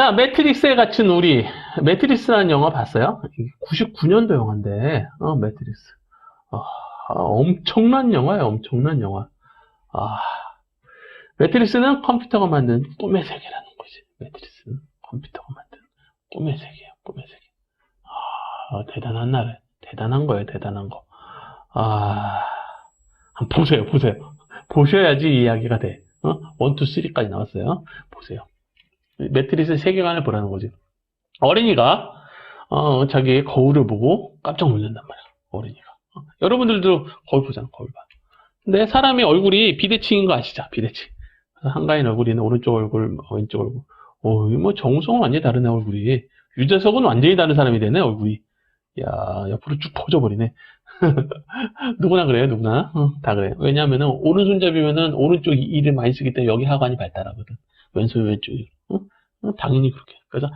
자, 매트릭스에 갇힌 우리. 매트릭스라는 영화 봤어요? 99년도 영화인데, 어, 매트릭스. 아, 엄청난 영화예요, 엄청난 영화. 아, 매트릭스는 컴퓨터가 만든 꿈의 세계라는 거지. 매트릭스는 컴퓨터가 만든 꿈의 세계예요, 꿈의 세계. 아, 대단한 나라, 대단한 거예요, 대단한 거. 아, 보세요, 보세요. 보셔야지 이야기가 돼. 어? 1, 2, 3까지 나왔어요. 보세요. 매트리스 세계관을 보라는 거지. 어린이가 어, 자기의 거울을 보고 깜짝 놀란단 말이야. 어린이가. 어, 여러분들도 거울 보잖아. 거울 봐. 근데 사람의 얼굴이 비대칭인 거 아시죠? 비대칭. 한가인 얼굴이 있는 오른쪽 얼굴, 왼쪽 얼굴. 어, 뭐 정우성은 완전히 다르네 얼굴이. 유재석은 완전히 다른 사람이 되네 얼굴이. 야, 옆으로 쭉 퍼져 버리네. 누구나 그래요, 누구나. 어, 다 그래요. 왜냐하면은, 오른손잡이면은, 오른쪽 이를 많이 쓰기 때문에 여기 하관이 발달하거든. 왼손, 왼쪽이. 어? 어, 당연히 그렇게. 그래서,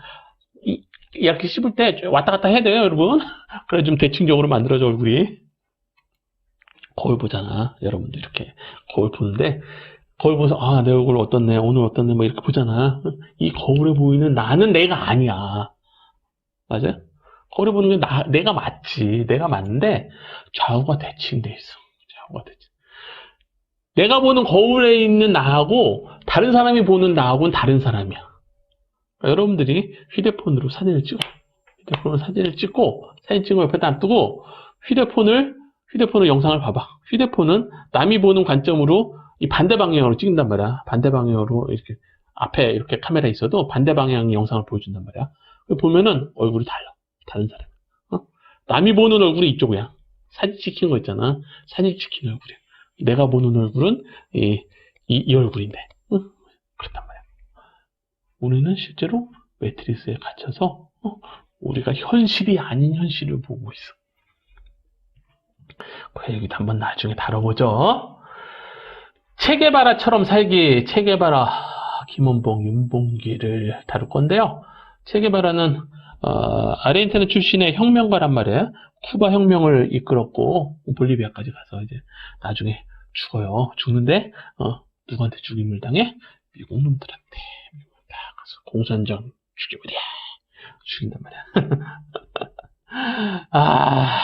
이, 이렇게 씹을 때 왔다 갔다 해야 돼요, 여러분. 그래, 좀 대칭적으로 만들어져, 얼굴이. 거울 보잖아, 여러분들 이렇게. 거울 보는데, 거울 보면서, 아, 내 얼굴 어떻네, 오늘 어떻네, 뭐 이렇게 보잖아. 이 거울에 보이는 나는 내가 아니야. 맞아요? 거울에 보는 게 나, 내가 맞지. 내가 맞는데 좌우가 대칭돼 있어. 좌우가 대칭. 내가 보는 거울에 있는 나하고 다른 사람이 보는 나하고는 다른 사람이야. 여러분들이 휴대폰으로 사진을 찍어. 휴대폰으로 사진을 찍고 사진 찍은 옆에다 놔두고 휴대폰을 휴대폰으로 영상을 봐봐. 휴대폰은 남이 보는 관점으로 이 반대 방향으로 찍는단 말이야. 반대 방향으로 이렇게 앞에 이렇게 카메라 있어도 반대 방향의 영상을 보여준단 말이야. 보면은 얼굴이 달라. 다른 사람. 어? 남이 보는 얼굴이 이쪽이야. 사진 찍힌 거 있잖아. 사진 찍힌 얼굴이야. 내가 보는 얼굴은 이, 이, 이 얼굴인데. 어? 그렇단 말이야. 우리는 실제로 매트리스에 갇혀서 어? 우리가 현실이 아닌 현실을 보고 있어. 그래, 여기도 한번 나중에 다뤄보죠. 체게바라처럼 살기, 체게바라, 김원봉, 윤봉기를 다룰 건데요. 체게바라는 어, 아르헨티나 출신의 혁명가란 말이에요. 쿠바 혁명을 이끌었고 볼리비아까지 가서 이제 나중에 죽어요. 죽는데 어, 누구한테 죽임을 당해? 미국 놈들한테 가서 공산정 죽여버려 죽인단 말이야. 아,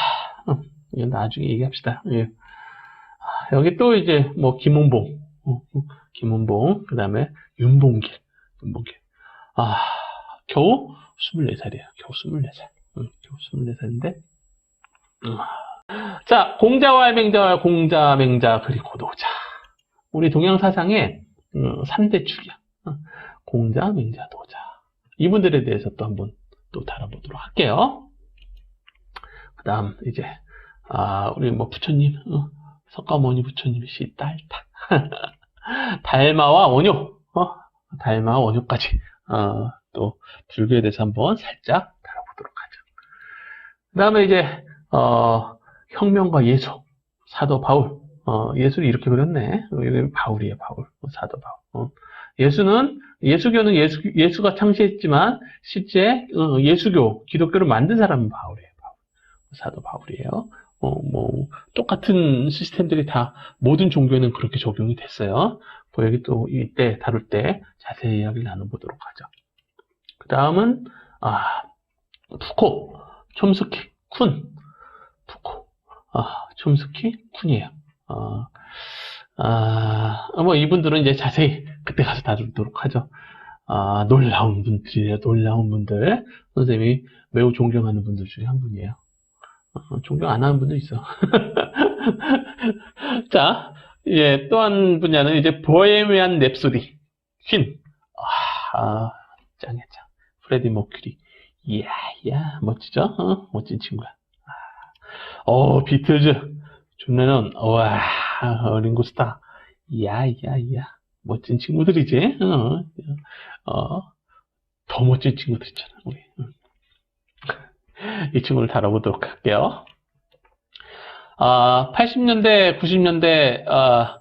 어, 이건 나중에 얘기합시다. 예. 아, 여기 또 이제 뭐 김원봉, 어, 어, 김원봉, 그 다음에 윤봉길, 윤봉길. 아, 겨우 24살이에요. 겨우 24살. 응, 겨우 24살인데. 자, 공자와 맹자와 공자, 맹자, 그리고 노자. 우리 동양 사상의 음, 3대 축이야. 어, 공자, 맹자, 노자. 이분들에 대해서 또 한번 또 다뤄보도록 할게요. 그 다음, 이제, 아, 우리 뭐 부처님, 어, 석가모니 부처님 시, 딸, 타. 달마와 원효, 어, 달마와 원효까지, 어, 또 불교에 대해서 한번 살짝 다뤄보도록 하죠. 그 다음에 이제 어, 혁명과 예수, 사도 바울. 어, 예수를 이렇게 그렸네. 여기 바울이에요, 바울. 사도 바울. 어. 예수는 예수교는 예수 예수가 창시했지만 실제 어, 예수교 기독교를 만든 사람은 바울이에요. 바울. 사도 바울이에요. 어, 뭐 똑같은 시스템들이 다 모든 종교에는 그렇게 적용이 됐어요. 그 여기 또 이때 다룰 때 자세히 이야기를 나눠보도록 하죠. 그 다음은, 아, 푸코, 촘스키, 쿤, 푸코, 아, 촘스키, 쿤이에요. 아, 아, 뭐 이분들은 이제 자세히 그때 가서 다루도록 하죠. 아, 놀라운 분들이에요. 놀라운 분들. 선생님이 매우 존경하는 분들 중에 한 분이에요. 어, 존경 안 하는 분도 있어. 자, 이제 또한 분야는 이제 보헤미안 랩소디, 퀸. 아, 아 짱이야, 짱. 프레디 머큐리. 이야, 이야, 멋지죠? 어? 멋진 친구야. 어, 비틀즈. 존레넌, 와, 링고 스타. 이야, 이야, 이야. 멋진 친구들이지? 어, 어, 더 멋진 친구들 있잖아, 우리. 이 친구를 다뤄보도록 할게요. 아, 80년대, 90년대, 아,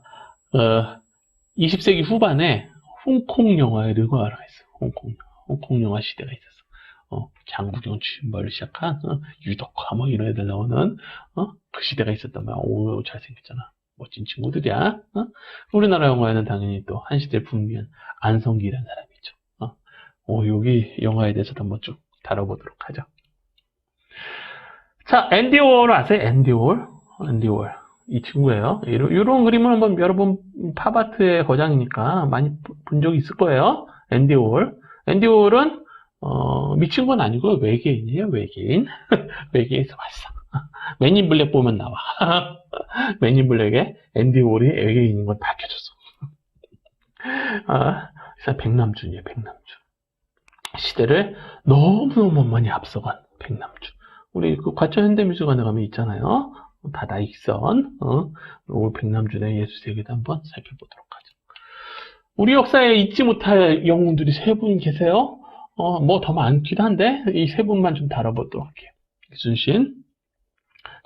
어, 20세기 후반에 홍콩 영화의 르거아가 있어. 홍콩. 홍콩 영화 시대가 있었어. 어, 장국영 주인발을 시작한 어, 유덕화 뭐 이런 애들 나오는 어, 그 시대가 있었단 말이야. 오 잘생겼잖아. 멋진 친구들이야. 어? 우리나라 영화에는 당연히 또 한 시대를 풍미한 안성기라는 사람이 있죠. 어? 오, 여기 영화에 대해서도 한번 쭉 다뤄보도록 하죠. 자, 앤디 월 아세요? 앤디 월? 앤디 월. 이 친구예요. 이런, 이런 그림은 한번 여러분 팝아트의 거장이니까 많이 본 적이 있을 거예요. 앤디 월. 앤디 월은 어, 미친 건 아니고 외계인이에요, 외계인. 외계에서 왔어. 맨인 블랙 보면 나와. 맨인 블랙에 앤디 월이 외계인인 건 밝혀졌어. 아, 그래서 백남준이에요, 백남준. 시대를 너무너무 많이 앞서간 백남준. 우리 그 과천 현대미술관에 가면 있잖아요. 다다익선, 어, 오늘 백남준의 예술세계도 한번 살펴보도록 하죠. 우리 역사에 잊지 못할 영웅들이 세 분 계세요. 어, 뭐 더 많기도 한데 이 세 분만 좀 다뤄보도록 할게요. 이순신,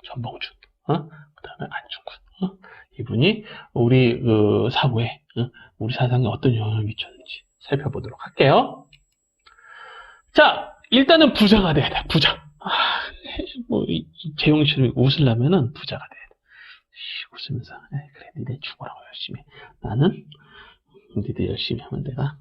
전봉준, 어? 그 다음에 안중근. 어? 이분이 우리 그 사고에 어? 우리 사상에 어떤 영향을 미쳤는지 살펴보도록 할게요. 자, 일단은 부자가 돼야 돼. 부자. 아, 뭐 이- 이 재용 씨를 웃으려면은 부자가 돼야 돼. 씨, 웃으면서 그래 니네 죽어라고 열심히. 해. 나는 니들 열심히 하면 내가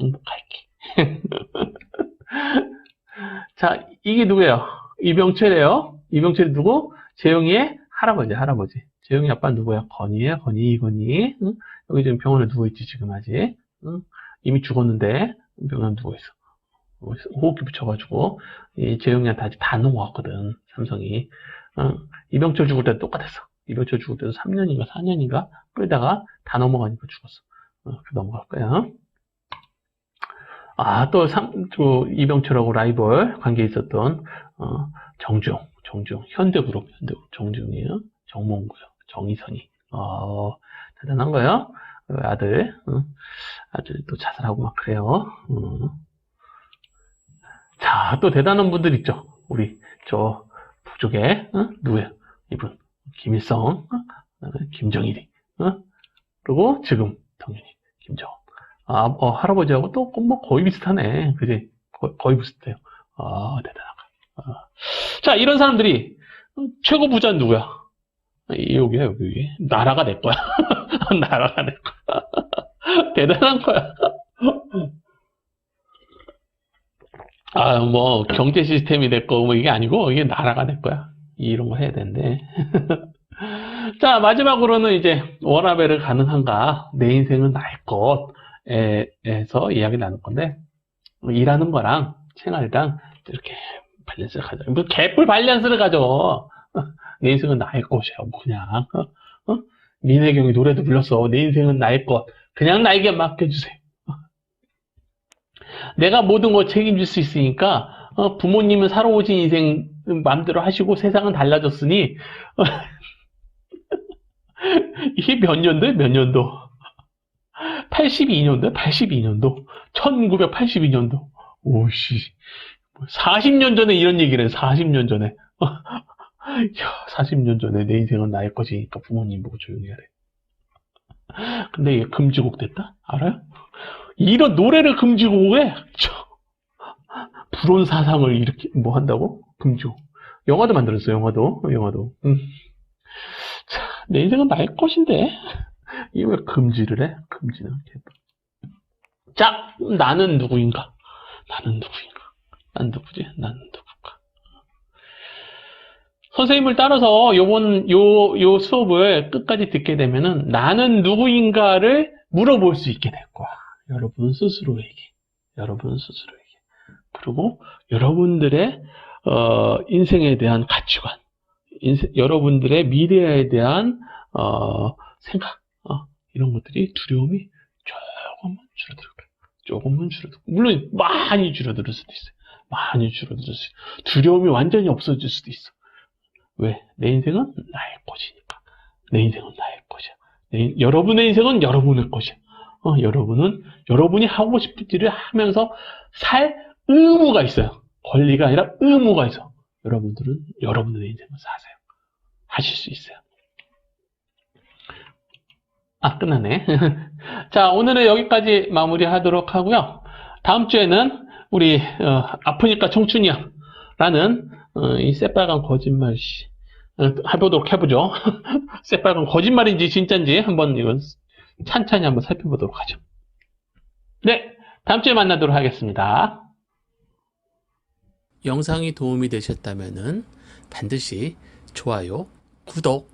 행복할게. 자, 이게 누구예요? 이병철이에요. 이병철이 누구? 재용이의 할아버지, 할아버지. 재용이 아빠 누구야? 건이에요, 건이, 건이. 응? 여기 지금 병원에 누워있지, 지금 아직. 응? 이미 죽었는데, 병원에 누워있어. 누워있어. 호흡기 붙여가지고, 이 재용이한테 아직 다 넘어갔거든, 삼성이. 응? 이병철 죽을 때도 똑같았어. 이병철 죽을 때도 3년인가 4년인가 끌다가 다 넘어가니까 죽었어. 어, 그 넘어갈 거야. 아, 또 삼, 또 이병철하고 라이벌 관계에 있었던, 어, 정중, 정중, 현대그룹, 현대그룹, 정중이에요. 정몽구요, 정희선이. 어, 대단한 거예요. 그 아들, 어, 아들 또 자살하고 막 그래요. 어. 자, 또 대단한 분들 있죠. 우리, 저, 북쪽에, 어? 누구야? 이분, 김일성, 어? 그다음에 김정일이, 어? 그리고 지금, 당연히, 김정은. 아, 어, 할아버지하고 또, 뭐, 거의 비슷하네. 그지? 거, 거의 비슷해요. 아, 대단하다. 아. 자, 이런 사람들이, 어, 최고 부자는 누구야? 이- 여기야, 여기, 여기. 나라가 내 거야. 나라가 내 거야. 대단한 거야. 아, 뭐, 경제 시스템이 내 거, 뭐, 이게 아니고, 이게 나라가 내 거야. 이런 거 해야 되는데. 자, 마지막으로는 이제, 워라벨을 가능한가, 내 인생은 나의 것 에, 에서 이야기 나눌 건데, 뭐 일하는 거랑, 생활이랑, 이렇게, 밸런스를 가져. 뭐, 개뿔 밸런스를 가져. 내 인생은 나의 것이야, 뭐 그냥. 어? 어? 민혜경이 노래도 불렀어. 내 인생은 나의 것. 그냥 나에게 맡겨주세요. 내가 모든 걸 책임질 수 있으니까, 어, 부모님은 살아오신 인생 마음대로 하시고 세상은 달라졌으니, 어, 이게 몇 년도에 몇 년도? 82년도, 82년도, 1982년도. 오씨, 40년 전에 이런 얘기를 해, 40년 전에. 야, 40년 전에 내 인생은 나의 것이니까 부모님 보고 조용히 하래. 근데 이게 금지곡 됐다? 알아요? 이런 노래를 금지곡에, 저, 불온 사상을 이렇게, 뭐 한다고? 금지곡. 영화도 만들었어, 영화도. 영화도. 음. 자, 내 인생은 나의 것인데. 이거 왜 금지를 해? 금지는. 자, 나는 누구인가? 나는 누구인가? 난 누구지? 난 누굴까? 선생님을 따라서 요번, 요, 요 수업을 끝까지 듣게 되면은 나는 누구인가를 물어볼 수 있게 될 거야. 여러분 스스로에게. 여러분 스스로에게. 그리고 여러분들의, 어, 인생에 대한 가치관. 인생, 여러분들의 미래에 대한, 어, 생각. 어, 이런 것들이 두려움이 조금만 줄어들 거야. 조금만 줄어들 물론 많이 줄어들 수도 있어요. 많이 줄어들 수 있어요. 두려움이 완전히 없어질 수도 있어. 왜? 내 인생은 나의 것이니까. 내 인생은 나의 것이야. 내 인- 여러분의 인생은 여러분의 것이야. 어, 여러분은 여러분이 하고 싶은 일을 하면서 살 의무가 있어요. 권리가 아니라 의무가 있어. 여러분들은 여러분의 인생을 사세요. 하실 수 있어요. 아, 끝났네. 자, 오늘은 여기까지 마무리하도록 하고요. 다음 주에는 우리 어, 아프니까 청춘이야 라는 어, 이 새빨간 거짓말 씨 어, 해보도록 해보죠. 새빨간 거짓말인지 진짜인지 한번 이건 찬찬히 한번 살펴보도록 하죠. 네, 다음 주에 만나도록 하겠습니다. 영상이 도움이 되셨다면 반드시 좋아요, 구독,